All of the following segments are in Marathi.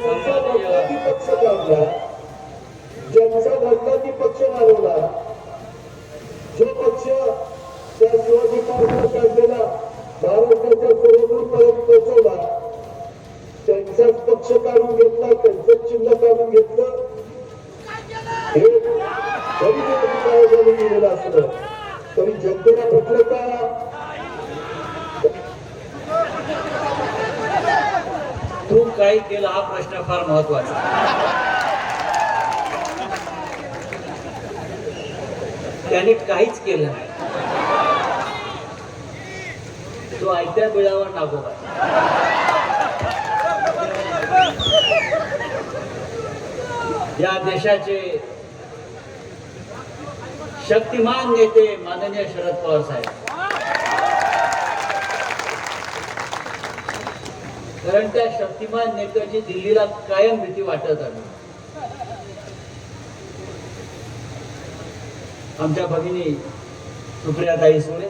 ज्यांचा वडिलांनी पक्ष काढला ज्यांचा वडिलांनी पक्ष मारवला जो पक्ष त्या शिवाजी महाराजांनी काढलेला महाराष्ट्राच्या सर्वदूरपर्यंत पोहोचवला त्यांचाच पक्ष काढून घेतला त्यांचंच चिन्ह काढून घेतलं हे जरी निवडणूक आयोगाने दिलेलं असलं तरी जनतेला पटलं का? तू काय केलं हा प्रश्न फार महत्त्वाचा त्याने काहीच केलं नाही. तो आयत्या बिळावर नागोबा या देशाचे शक्तिमान नेते माननीय शरद पवार साहेब. कारण त्या शक्तिमान नेत्याची दिल्लीला कायम भीती वाटत आली. आमच्या भगिनी सुप्रियाताई सुळे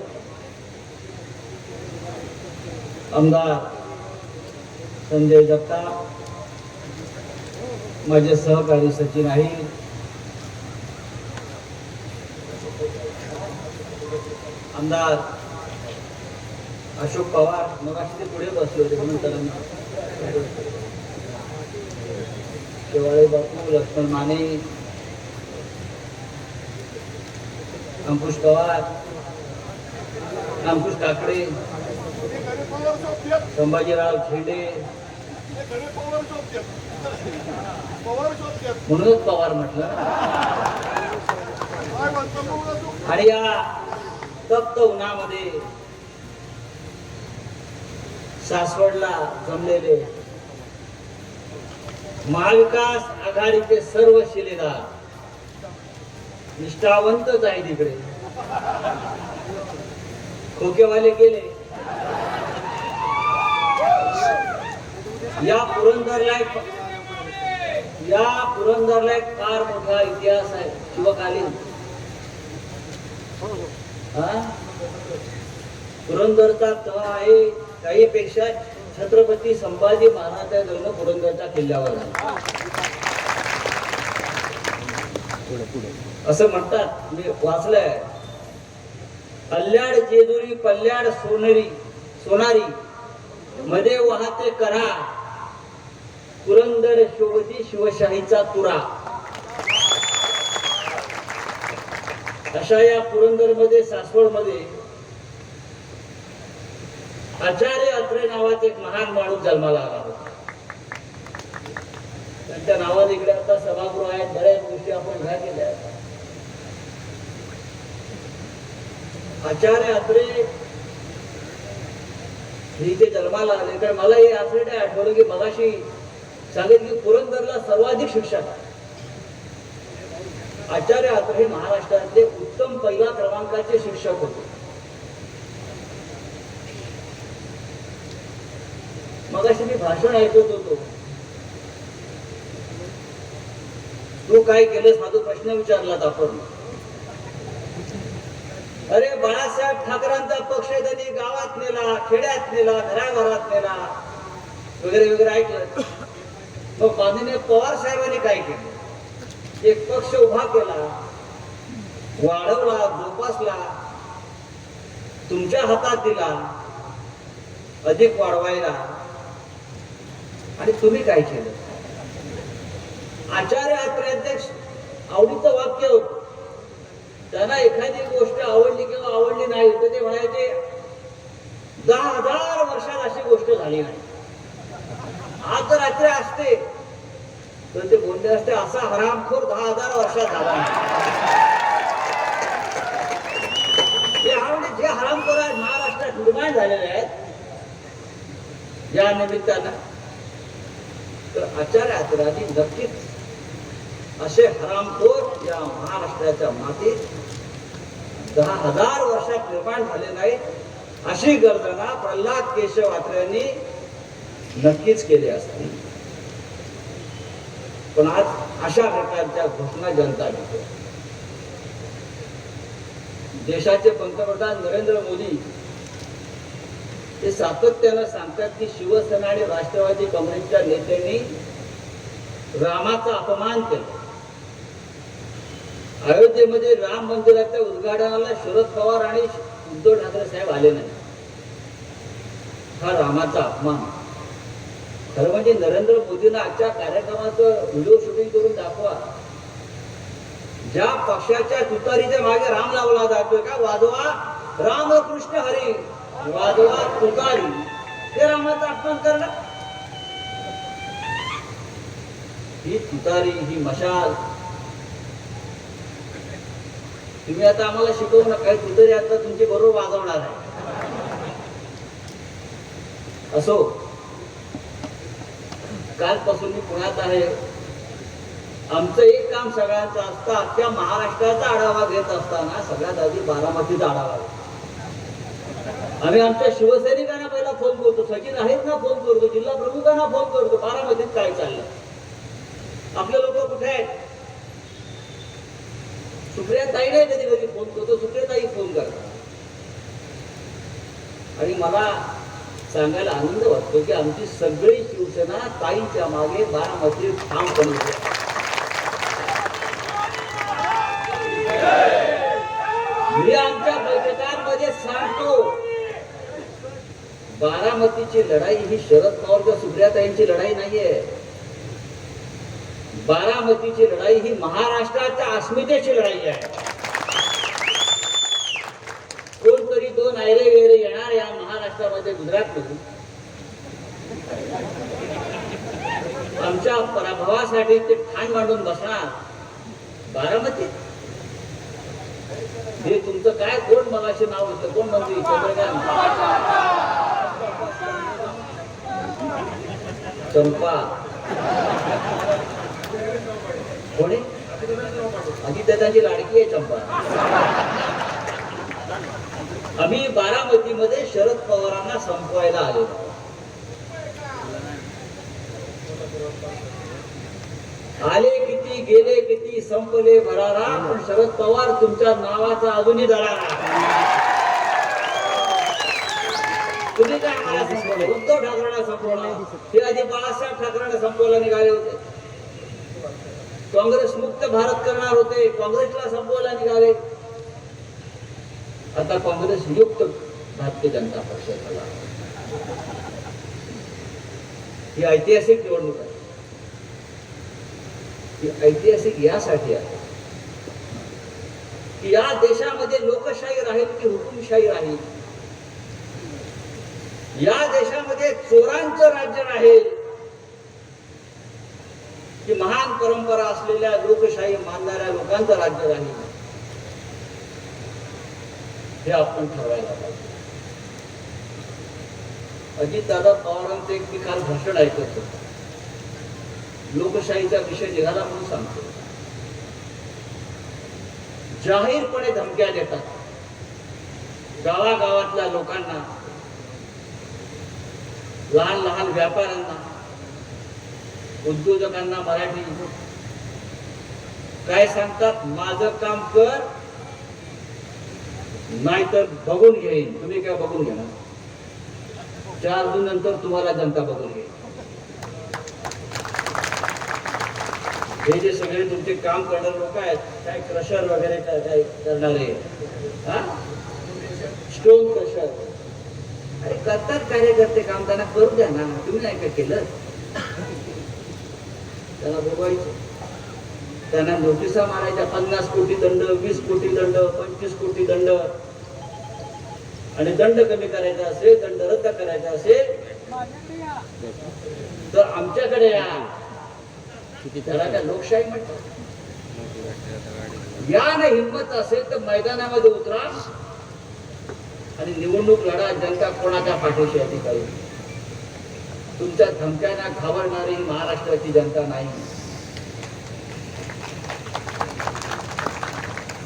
आमदार संजय जगताप माझे सहकारी सचिन आहे. आमदार अशोक पवार मग असे ते पुढे बसले होते म्हणून त्याला शेवाळे बापू लक्ष्मण माने अंकुश पवार अंकुश काकडे संभाजीराव झेंडे म्हणूनच पवार म्हटलं आणि या तप्त उन्हामध्ये सासवडला जमलेले महाविकास आघाडीचे सर्व शिलेदार निष्ठावंतच आहे तिकडे खोकेवाले गेले. या पुरंदरला एक या पुरंदरला एक फार मोठा इतिहास आहे. शिवकालीन. हा? पुरंदरचा तह आहे. काहीपेक्षा छत्रपती संभाजी महाराजा जन्म पुरंदरच्या किल्ल्यावर झाला असं म्हणतात. मी वाचलंय. कल्याड जेजुरी पल्याड सोनेरी सोनारी मध्ये वाहते करा. पुरंदर शोभती शिवशाहीचा तुरा. अशा या पुरंदरमध्ये सासवडमध्ये आचार्य अत्रे नावाचे एक महान माणूस जन्माला आला होता. त्यांच्या नावाने इकडे आता सभागृह आहेत बऱ्याच गोष्टी आपण ह्या केल्या आचार्य अत्रे मी इथे जन्माला आले तर मला हे असं नाही आठवलं की मगाशी सांगितलं की पुरंदरला सर्वाधिक शिक्षक आहे. आचार्य अत्रे हे महाराष्ट्रातले उत्तम पहिला क्रमांकाचे शिक्षक होते. मगाशी मी भाषण ऐकत होतो. तू काय केलंस माझा प्रश्न विचारलात आपण. अरे बाळासाहेब ठाकरांचा पक्ष त्यांनी गावात नेला खेड्यात नेला घराघरात नेला वगैरे वगैरे ऐकलं. मग माननीय पवार साहेबांनी काय केलं? एक पक्ष उभा केला वाढवला जोपासला तुमच्या हातात दिला अधिक वाढवायला. आणि तुम्ही काय केलं? आचार्य अत्र्यांचे आवडीचं वाक्य त्यांना एखादी गोष्ट आवडली किंवा आवडली नाही तर ते म्हणायचे दहा हजार वर्षात अशी गोष्ट झाली नाही. आज जर रात्री असते तर ते बोलले असते असा हरामखोर दहा हजार वर्षात झाला नाही. जे हरामखोर आहेत महाराष्ट्रात निर्माण झालेले आहेत या निमित्तानं तर आचार्य आचार्यांनी नक्कीच असे हरामखोर या महाराष्ट्राच्या मातीत दहा हजार वर्षात निर्माण झाले नाही अशी गर्जना प्रल्हाद केशव आत्र्यांनी नक्कीच केली असती. पण आज अशा प्रकारच्या घोषणा जनता देते. देशाचे पंतप्रधान नरेंद्र मोदी ते सातत्यानं सांगतात की शिवसेना आणि राष्ट्रवादी काँग्रेसच्या नेत्यांनी रामाचा अपमान केला. अयोध्येमध्ये राम मंदिराच्या उद्घाटनाला शरद पवार आणि उद्धव ठाकरे साहेब आले नाही हा रामाचा अपमान. खरं म्हणजे नरेंद्र मोदींना आजच्या कार्यक्रमाचं व्हिडिओ शूटिंग करून दाखवा. ज्या पक्षाच्या तुतारीच्या मागे राम लावला जातोय का? वाजवा रामकृष्ण हरी. वाजवा तुतारी हे रामाचा अपमान करणं ही तुतारी ही मशाल. तुम्ही आता आम्हाला शिकवू नका तुतारी आता तुमची बरोबर वाजवणार आहे. असो कालपासून मी पुण्यात आहे. आमचं एक काम सगळ्यांचं असतं अख्ख्या महाराष्ट्राचा आढावा घेत असताना सगळ्यात आधी बारामतीचा आढावा घेतो. आम्ही आमच्या शिवसैनिकांना पहिला फोन करतो सचिन आहेत ना फोन करतो जिल्हा प्रमुखांना फोन करतो बारामतीत काय चाललं आपले लोक कुठे आहेत? सुप्रिया ताई नाही कधी कधी फोन करतो सुप्रिया ताई फोन करतात. आणि मला सांगायला आनंद वाटतो की आमची सगळी शिवसेना ताईंच्या मागे बारामती ठामपणे उभी मी आमच्या बैठकांमध्ये सांगतो बारामतीची लढाई ही शरद पवार किंवा सुप्रियाताईंची लढाई नाहीये. बारामतीची लढाई ही महाराष्ट्राच्या अस्मितेची लढाई आहे. कोणतरी दोन आयरे वेरे येणार या महाराष्ट्रामध्ये गुजरातमधून. आमच्या पराभवासाठी ते ठाण मांडून बसणार. बारामती? हे तुमचं काय? कोण मगाशी नाव होतं कोण मंत्री चंद्रकांत चंपा. कोणी? अजितदादांची लाडकी आहे चंपा. आम्ही बारामतीमध्ये शरद पवारांना संपवायला आलो आले किती गेले किती संपले भरारा पण शरद पवार तुमच्या नावाचा अजूनही दरारा तुम्ही काय आम्हाला संपवलं. उद्धव ठाकरेला संपवलं. शिवाजी बाळासाहेब ठाकरेला संपवायला निघाले होते. काँग्रेस मुक्त भारत करणार होते. काँग्रेसला संपवायला निघाले आता काँग्रेस युक्त भारतीय जनता पक्ष झाला ही ऐतिहासिक निवडणूक आहे. ही ऐतिहासिक यासाठी आहे. की या देशामध्ये लोकशाही राहील की हुकुमशाही राहील? या देशामध्ये चोरांचं राज्य राहील की महान परंपरा असलेल्या लोकशाही मानणाऱ्या लोकांचं राज्य राहील हे आपण ठरवायला पाहिजे. अजितदादा पवारांचं एक मी काल भाषण ऐकत होतो. लोकशाहीचा विषय निघाला म्हणून सांगतो. जाहीरपणे धमक्या देतात. गावागावातल्या लोकांना लहान लहान व्यापाऱ्यांना उद्योजकांना मराठी काय सांगतात? माझं काम कर नाहीतर बघून घेईन. तुम्ही काय बघून घेणार? चार जून नंतर तुम्हाला जनता बघून घेईल. हे जे सगळे तुमचे काम करणारे लोक आहेत काय क्रशर वगैरे काय करणारे? हा? स्टोन क्रशर अरे करतात कार्यकर्ते काम त्यांना करू द्या ना तुम्ही नाही का केलं? त्यांना भोगायचं त्यांना नोटिसा मारायच्या पन्नास कोटी दंड वीस कोटी दंड पंचवीस कोटी दंड. आणि दंड कमी करायचा असेल दंड रद्द करायचा असेल तर आमच्याकडे या. त्याला काय लोकशाही म्हणतात? या ना हिंमत असेल तर मैदानामध्ये उतरा. आणि निवडणूक लढा जनता कोणाच्या पाठीशी आहे ठिकाणी तुमच्या धमक्यांना घाबरणारी महाराष्ट्राची जनता नाही.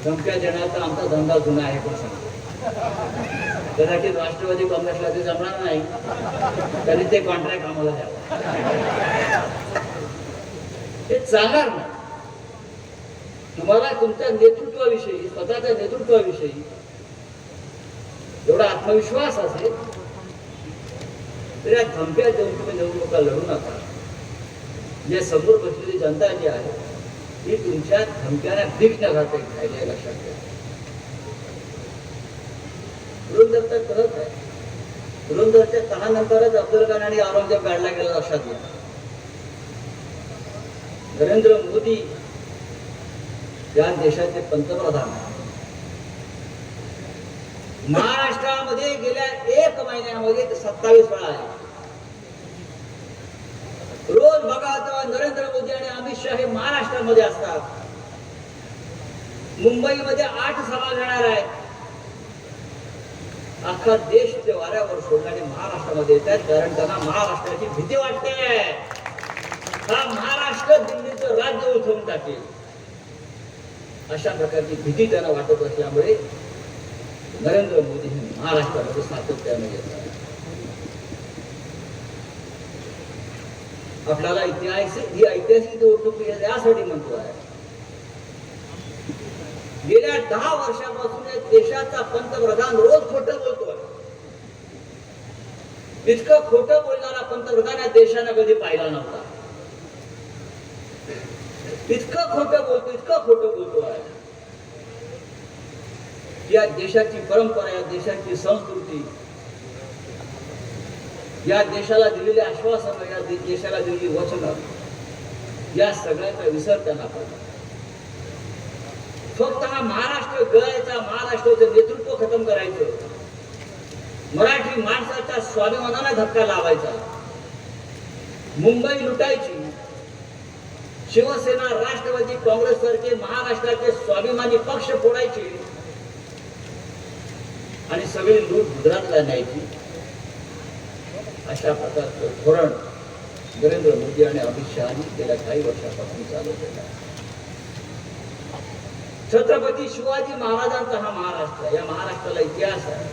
धमक्या देण्याचा आमचा धंदा जुना आहे पण सांगतो कदाचित राष्ट्रवादी काँग्रेसला ते जमणार नाही तरी ते कॉन्ट्रॅक्ट आम्हाला द्यावं ते चालणार नाही. तुम्हाला तुमच्या नेतृत्वाविषयी स्वतःच्या नेतृत्वाविषयी एवढा आत्मविश्वास असेल तर या धमक्या देऊन तुम्ही निवडणुका लढू नका. जे समोर बसलेली जनता जी आहे ती तुमच्या धमक्यांना भीक न घालता राहिली लक्षात घ्या पुरंदरचा तर करत आहे. पुरंदरच्या तहानंतरच अब्दुल खान आणि औरंगजेब काढला गेला लक्षात घ्या. नरेंद्र मोदी या देशाचे पंतप्रधान आहेत. महाराष्ट्रामध्ये गेल्या एक महिन्यामध्ये सत्तावीस वेळा आहे. रोज बघा तेव्हा नरेंद्र मोदी आणि अमित शहा हे महाराष्ट्रामध्ये असतात. मुंबईमध्ये आठ सभा घेणार आहेत. अख्खा देश ते वाऱ्यावर सोडल्याने महाराष्ट्रामध्ये येतात कारण त्यांना महाराष्ट्राची भीती वाटते. हा महाराष्ट्र दिल्लीचं राज्य उठवून टाकेल. अशा प्रकारची भीती त्यांना वाटत असल्यामुळे नरेंद्र मोदी हे महाराष्ट्रामध्ये सातत्याने येतात आपल्याला ऐतिहासिक ही ऐतिहासिक निवडणूक यासाठी म्हणतो आहे. गेल्या दहा वर्षापासून या देशाचा पंतप्रधान रोज खोट बोलतोय. इतकं खोट बोलणारा पंतप्रधान या देशानं कधी पाहिला नव्हता. इतकं खोटं बोलतो इतकं खोटं बोलतो आहे या देशाची परंपरा या देशाची संस्कृती या देशाला दिलेली आश्वासनं या देशाला दिलेली वचनं या सगळ्याचा विसर त्यांना पडला फक्त हा महाराष्ट्र गळायचा महाराष्ट्राचं नेतृत्व खतम करायचं. मराठी माणसाच्या स्वाभिमानाला धक्का लावायचा. मुंबई लुटायची. शिवसेना राष्ट्रवादी काँग्रेस सारखे महाराष्ट्राचे स्वाभिमानी पक्ष फोडायचे. आणि सगळी लूट गुजरातला न्यायची. अशा प्रकारचं धोरण नरेंद्र मोदी आणि अमित शहानी गेल्या काही वर्षापासून चालवलेलं आहे. छत्रपती शिवाजी महाराजांचा हा महाराष्ट्र या महाराष्ट्राला इतिहास आहे.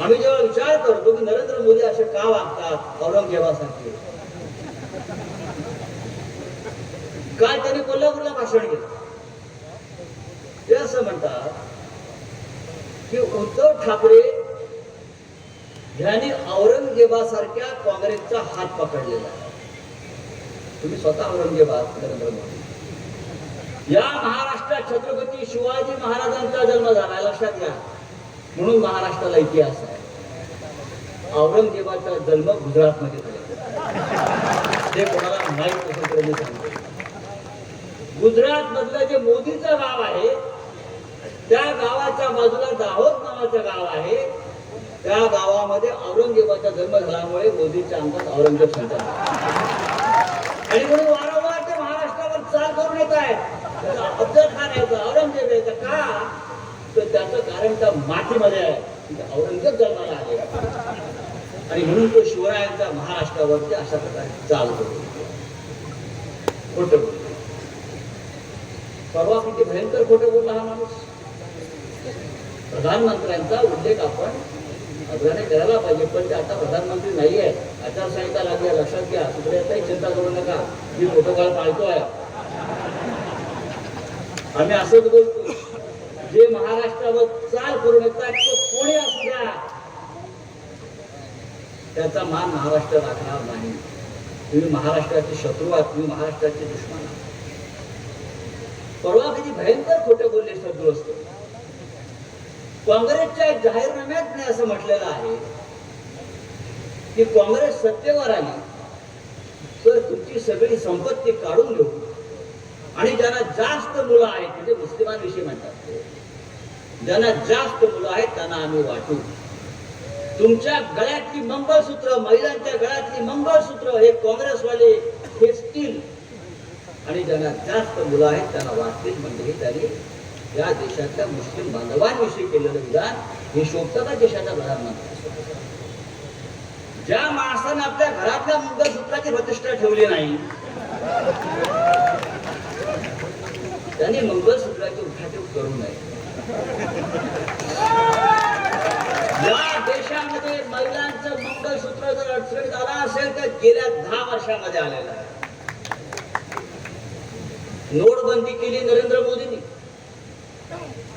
आम्ही जेव्हा विचार करतो की नरेंद्र मोदी असे का वागतात औरंगजेबासारखे? काल त्यांनी कोल्हापूरला भाषण केलं. ते असं म्हणतात की उद्धव ठाकरे यांनी औरंगजेबासारख्या काँग्रेसचा हात पकडलेला आहे. तुम्ही स्वतः औरंगजेबात नरेंद्र मोदी. या महाराष्ट्रात छत्रपती शिवाजी महाराजांचा जन्म झाला लक्षात घ्या. म्हणून महाराष्ट्राला इतिहास आहे. औरंगजेबाचा जन्म गुजरातमध्ये झाला. ते कोणाला माहीत असेल तर मी सांगतो. गुजरात मधलं जे मोदीचं गाव आहे त्या गावाच्या बाजूला दाहोद नावाचं गाव आहे. त्या गावामध्ये औरंगजेबाचा जन्म झाल्यामुळे मोदीच्या अंगात औरंगजेब संचार आणि म्हणून वारंवार ते महाराष्ट्रावर चाल करून येत आहेत. अफजल खान यायचा औरंगजेब यायचा का? तर त्याचं कारण त्या मातीमध्ये आहे. तिथे औरंगजेब जन्माला आले आणि म्हणून तो शिवरायांचा महाराष्ट्रावरती अशा प्रकारे चाल करू खोटं बोलतो. परवा किती भयंकर खोटं बोलला हा माणूस. प्रधानमंत्र्यांचा उल्लेख आपण अग्राने करायला पाहिजे पण ते आता प्रधानमंत्री नाही आहे आचारसंहिता लागली आहे, लक्षात घ्या. सुप्रियाताही चिंता करू नका. मी प्रोटोकॉल पाळतोय. आम्ही असंच बोलतो. जे महाराष्ट्रावर चाल करून येतात तो कोणी असू द्या. त्याचा मान महाराष्ट्र राखणार नाही. तुम्ही महाराष्ट्राचे शत्रू आहात तुम्ही महाराष्ट्राचे दुश्मन आहात. परवा किती भयंकर खोटे बोलले असतो. काँग्रेसच्या जाहीरनाम्यात मी असं म्हटलेलं आहे. की काँग्रेस सत्तेवर आली तर तुमची सगळी संपत्ती काढून घेऊ आणि ज्यांना जास्त मुलं आहेत म्हणजे मुस्लिमांविषयी म्हणतात ज्यांना जास्त मुलं आहेत त्यांना आम्ही वाटू. तुमच्या गळ्यातली मंगळसूत्र महिलांच्या गळ्यातली मंगळसूत्र हे काँग्रेसवाले खेचतील. आणि ज्यांना जास्त मुलं आहेत त्यांना वाटतील म्हणजे त्यांनी या देशातल्या मुस्लिम बांधवांविषयी केलेलं विधान हे शोभतं देशाच्या प्रधानमंत्री ज्या माणसानं आपल्या घरातल्या मंगळसूत्राची प्रतिष्ठा ठेवली नाही त्याने मंगळसूत्राची उठाठेव करू नये. या देशामध्ये महिलांचं मंगळसूत्र जर अडचणीत आला असेल तर गेल्या दहा वर्षामध्ये आलेलं आहे. नोटबंदी केली नरेंद्र मोदी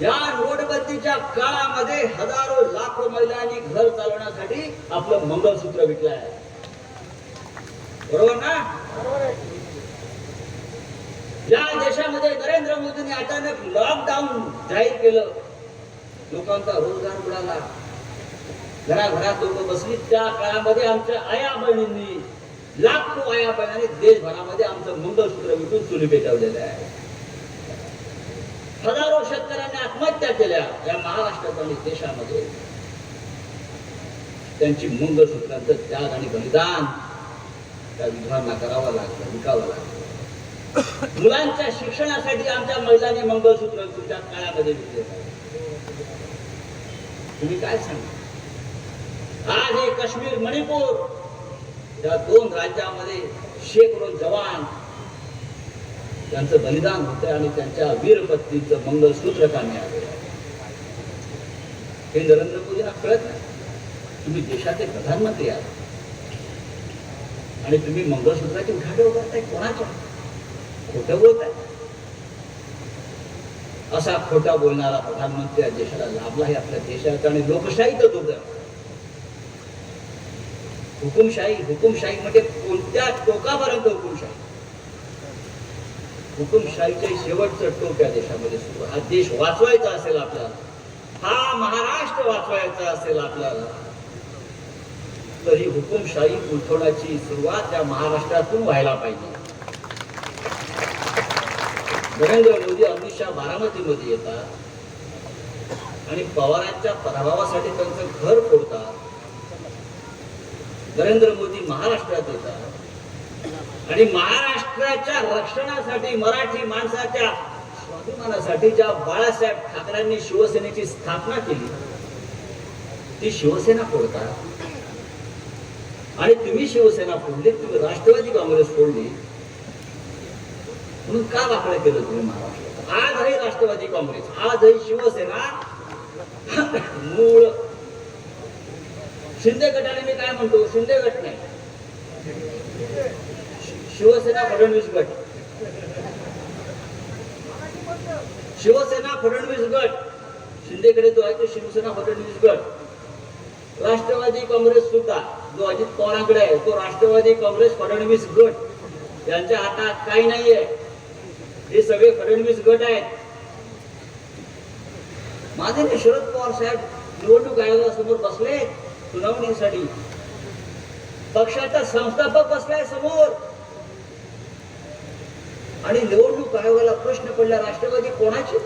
या नोटबंदीच्या काळामध्ये हजारो लाखो महिलांनी घर चालवण्यासाठी आपलं मंगलसूत्र विकलं आहे बरोबर ना? ज्या देशामध्ये नरेंद्र मोदींनी अचानक लॉकडाऊन जाहीर केलं. लोकांचा रोजगार बुडाला घराघरात लोक बसली. त्या काळामध्ये आमच्या आया बहिणींनी लाखो आया बहिणांनी देशभरामध्ये आमचं मंगलसूत्र विकून चुली पेटवलेलं आहे. हजारो शेतकऱ्यांनी आत्महत्या केल्या या महाराष्ट्रात आणि देशामध्ये. त्यांची मुंग मंगळसूत्रांचं त्याग आणि बलिदान त्या विधवांना करावं लागलं विकावं लागलं मुलांच्या शिक्षणासाठी आमच्या महिलांनी मंगळसूत्र तुमच्या काळामध्ये घेतले. तुम्ही काय सांगा आज हे काश्मीर मणिपूर या दोन राज्यामध्ये शेकडो जवान त्यांचं बलिदान होतं आणि त्यांच्या वीरपत्नीचं मंगलसूत्र काढण्यात हे नरेंद्र मोदींना कळत नाही. तुम्ही देशाचे प्रधानमंत्री आहात. आणि तुम्ही मंगळसूत्राची उठाठेव उभारताय कोणाच्या? खोटं बोलताय? असा खोटा बोलणारा प्रधानमंत्री या देशाला लाभला आहे आपल्या देशाचा आणि लोकशाहीच होतं हुकुमशाही हुकुमशाही म्हणजे कोणत्या टोकापर्यंत हुकुमशाही? हुकुमशाहीच्या शेवटचं टोक या देशामध्ये सुरू. हा देश वाचवायचा असेल आपल्याला. हा महाराष्ट्र वाचवायचा असेल आपल्याला. तर ही हुकुमशाही उलथवण्याची सुरुवात या महाराष्ट्रातून व्हायला पाहिजे. नरेंद्र मोदी अमित शहा बारामतीमध्ये येतात. आणि पवारांच्या पराभवासाठी त्यांचं घर फोडतात. नरेंद्र मोदी महाराष्ट्रात येतात. आणि महाराष्ट्राच्या रक्षणासाठी मराठी माणसाच्या स्वाभिमानासाठी ज्या बाळासाहेब ठाकरेंनी शिवसेनेची स्थापना केली ती शिवसेना फोडतात आणि तुम्ही शिवसेना फोडली तुम्ही राष्ट्रवादी काँग्रेस फोडली. म्हणून का वाकडं केलं तुम्ही महाराष्ट्रात? आजही राष्ट्रवादी काँग्रेस आजही शिवसेना. मूळ. शिंदे गटाने मी काय म्हणतो? शिंदे गट नाही. शिवसेना फडणवीस गट. शिवसेना फडणवीस गट. शिंदेकडे जो आहे तो शिवसेना फडणवीस गट. राष्ट्रवादी काँग्रेस सुद्धा जो अजित पवारांकडे आहे तो राष्ट्रवादी काँग्रेस फडणवीस गट. यांच्या हातात काही नाहीये. हे सगळे फडणवीस गट आहेत. माझे शरद पवार साहेब निवडणूक आयोगासमोर बसले सुनावणीसाठी. पक्षाचा संस्थापक बसलाय समोर. आणि निवडणूक आयोगाला प्रश्न पडला राष्ट्रवादी कोणाचे?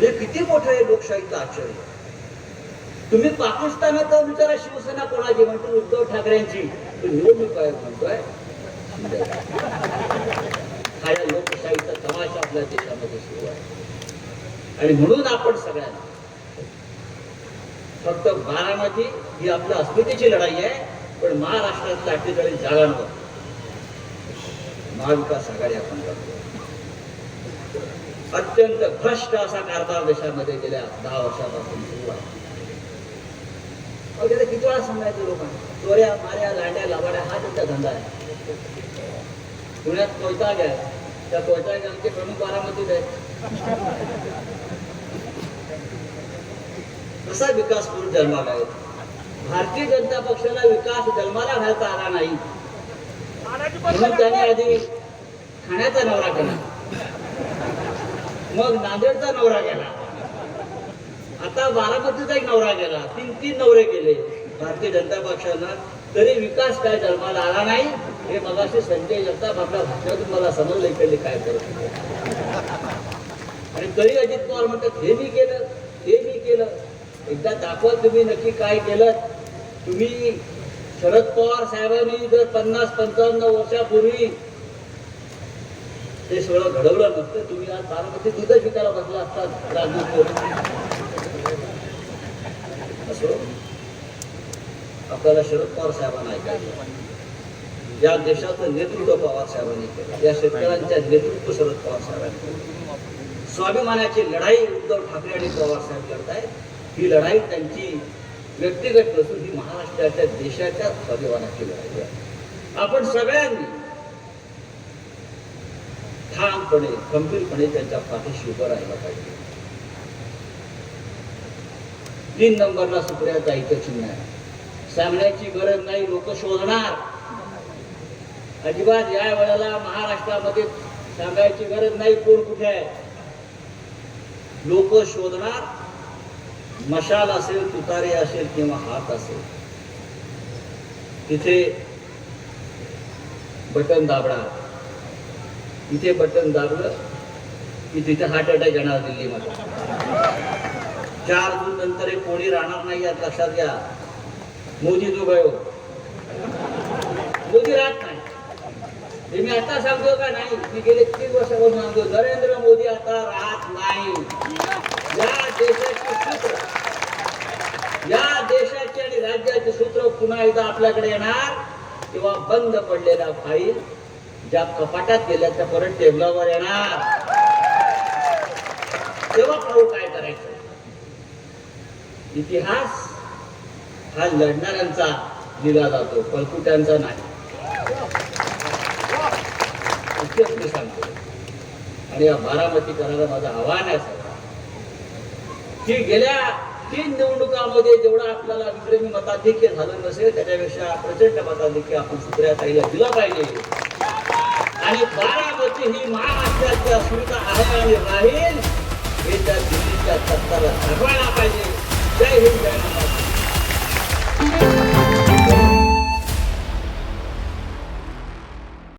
हे किती मोठं आहे लोकशाहीचं आश्चर्य तुम्ही पाकिस्तानात विचारा शिवसेना कोणाची? म्हणतो उद्धव ठाकरेंची. निवडणूक आयोग म्हणतोय. हा या लोकशाहीचा तमाशा आपल्या देशामध्ये सुरू आहे. आणि म्हणून आपण सगळ्यांना फक्त बारामती ही आपल्या अस्मितेची लढाई आहे पण महाराष्ट्रातल्या अठ्ठेचाळीस जागांवर महाविकास आघाडी आपण करतो. अत्यंत भ्रष्ट असा कारभार देशामध्ये गेल्या दहा वर्षापासून सुरू आहे. अहो, किती वेळा सांगायचं लोकांना. चोऱ्या माऱ्या लांड्या लावाड्या हा त्यांचा धंदा आहे. पुण्यात कोयता घ्या त्या कोयता आमचे प्रमुख बारामतीत आहे कसा विकास करून जन्माला आहे भारतीय जनता पक्षाला विकास जन्माला घालता आला नाही. म्हणून त्याने आधी ठाण्याचा नवरा केला. मग नांदेडचा नवरा केला. आता बारामतीचा एक नवरा गेला तीन तीन नवरे केले. भारतीय जनता पक्षानं तरी विकास काय जन्माला आला नाही हे मगाशी संजय जगताप आपल्या भाषणातून मला समजलं इकडे काय करत. आणि तरी अजित पवार म्हणतात हे मी केलं हे मी केलं. एकदा दाखवा तुम्ही नक्की काय केलं. तुम्ही शरद पवार साहेबांनी जर पन्नास पंचावन्न वर्षापूर्वी ते सगळं घडवलं नसतं तुम्ही आज बारामती दुधच विकायला बसला असतात राजदूत असो? आपल्याला शरद पवार साहेबांना ऐकायचं या देशाचं नेतृत्व पवार साहेबांनी केलं. या शेतकऱ्यांच्या नेतृत्व शरद पवार साहेबांनी केलं. स्वाभिमानाची लढाई उद्धव ठाकरे आणि पवार साहेब लढतायत. ही लढाई त्यांची व्यक्तिगत नसून ही महाराष्ट्राच्या देशाच्या स्वाभिमानाची लढाई आहे. आपण सगळ्यांनी ठामपणे खंबीरपणे त्यांच्या पाठीशी उभं राहायला पाहिजे. तीन नंबरला सुप्रिया जायचं चिन्ह आहे. सांगण्याची गरज नाही लोक शोधणार. अजिबात या वेळेला महाराष्ट्रामध्ये सांगायची गरज नाही कोण कुठे आहे. लोक शोधणार मशाल असेल तुतारे असेल किंवा हात असेल तिथे बटन दाबणार. तिथे बटन दाबलं की तिथे हार्ट अटॅक येणार दिल्लीमध्ये. चार जून नंतर हे कोणी राहणार नाही यात लक्षात घ्या. मोदी जो गयो मोदी राहत नाही. हे मी आता सांगतो का नाही? मी गेले तीन वर्षापासून सांगतो नरेंद्र मोदी आता राहत नाही. या देशाचे सूत्र या देशाचे आणि राज्याचे सूत्र पुन्हा एकदा आपल्याकडे येणार. तेव्हा बंद पडलेला फाईल ज्या कपाटात गेल्या त्या परत टेबलावर येणार. तेव्हा पाहू काय करायचं? इतिहास हा लढणाऱ्यांचा दिला जातो पलकुट्यांचा नाही. इतकेच सांगतो. आणि या बारामतीकरांना माझं आव्हान आहे की गेल्या तीन निवडणुकामध्ये जेवढा आपल्याला विक्रमी मताधिक्य झालं नसेल त्याच्यापेक्षा प्रचंड मताधिक्य आपण सुप्रियाताईला दिलं पाहिजे. आणि बारामती ही महाराष्ट्राची अस्मिता आहे आणि राहील हे त्या दिल्लीच्या सत्ताला दाखवायला पाहिजे. जय हिंद जय महाराष्ट्र.